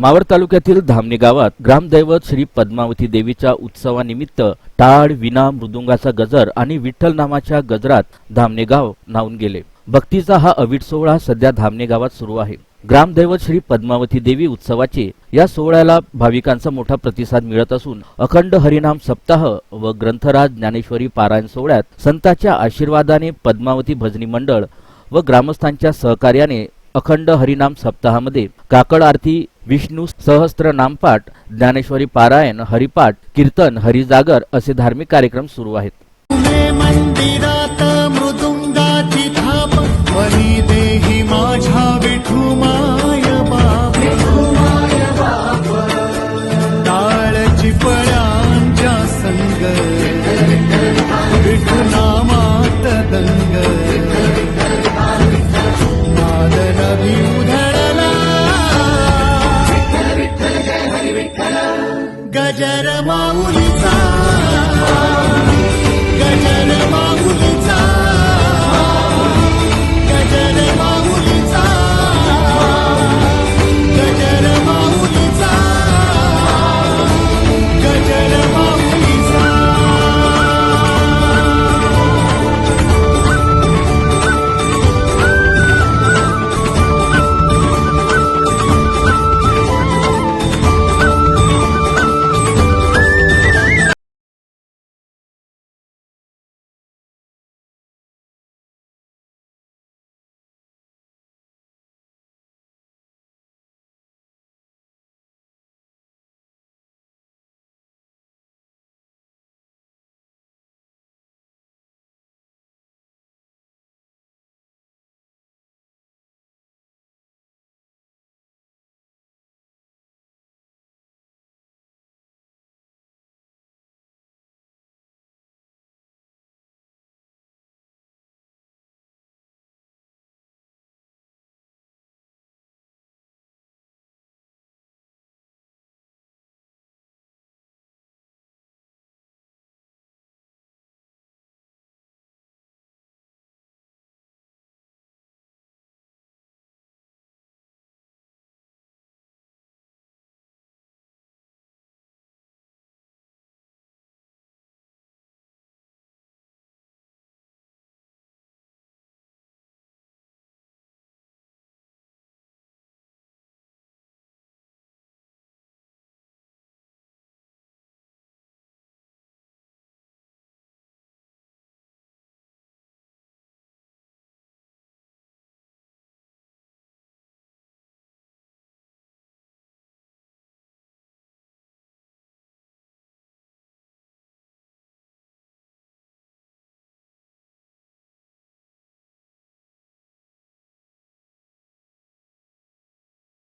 मावळ तालुक्यातील धामणी गावात ग्रामदैवत श्री पद्मावती देवीच्या उत्सवानिमित्त टाळ विना मृदुंगाचा गजर आणि विठ्ठल नामाच्या गजरात धामणे गाव नावून गेले. भक्तीचा हा अवीट सोहळा सध्या धामणे गावात सुरू आहे. ग्रामदैवत श्री पद्मावती देवी उत्सवाचे या सोहळ्याला भाविकांचा मोठा प्रतिसाद मिळत असून अखंड हरिनाम सप्ताह व ग्रंथराज ज्ञानेश्वरी पारायण सोहळ्यात संतांच्या आशीर्वादाने पद्मावती भजनी मंडळ व ग्रामस्थांच्या सहकार्याने अखंड हरिनाम सप्ताहामध्ये काकड आरती विष्णू सहस्त्र नामपाठ ज्ञानेश्वरी पारायण हरिपाठ कीर्तन हरिजागर असे धार्मिक कार्यक्रम सुरू आहेत Thank you. गजर माऊलीचा. गजर माऊली